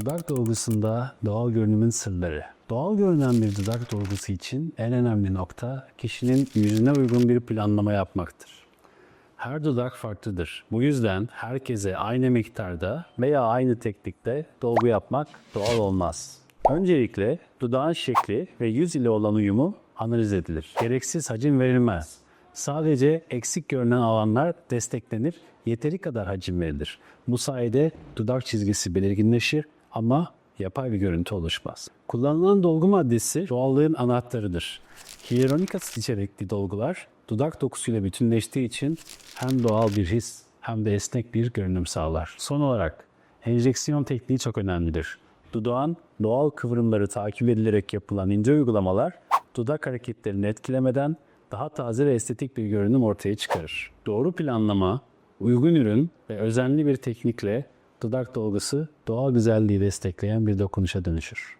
Dudak dolgusunda doğal görünümün sırları. Doğal görünen bir dudak dolgusu için en önemli nokta kişinin yüzüne uygun bir planlama yapmaktır. Her dudak farklıdır. Bu yüzden herkese aynı miktarda veya aynı teknikte dolgu yapmak doğal olmaz. Öncelikle dudağın şekli ve yüz ile olan uyumu analiz edilir. Gereksiz hacim verilmez. Sadece eksik görünen alanlar desteklenir, yeteri kadar hacim verilir. Bu sayede dudak çizgisi belirginleşir ama yapay bir görüntü oluşmaz. Kullanılan dolgu maddesi doğallığın anahtarıdır. Hyaluronik asit içerikli dolgular dudak dokusuyla bütünleştiği için hem doğal bir his hem de esnek bir görünüm sağlar. Son olarak enjeksiyon tekniği çok önemlidir. Dudağın doğal kıvrımları takip edilerek yapılan ince uygulamalar dudak hareketlerini etkilemeden daha taze ve estetik bir görünüm ortaya çıkarır. Doğru planlama, uygun ürün ve özenli bir teknikle dudak dolgusu doğal güzelliği destekleyen bir dokunuşa dönüşür.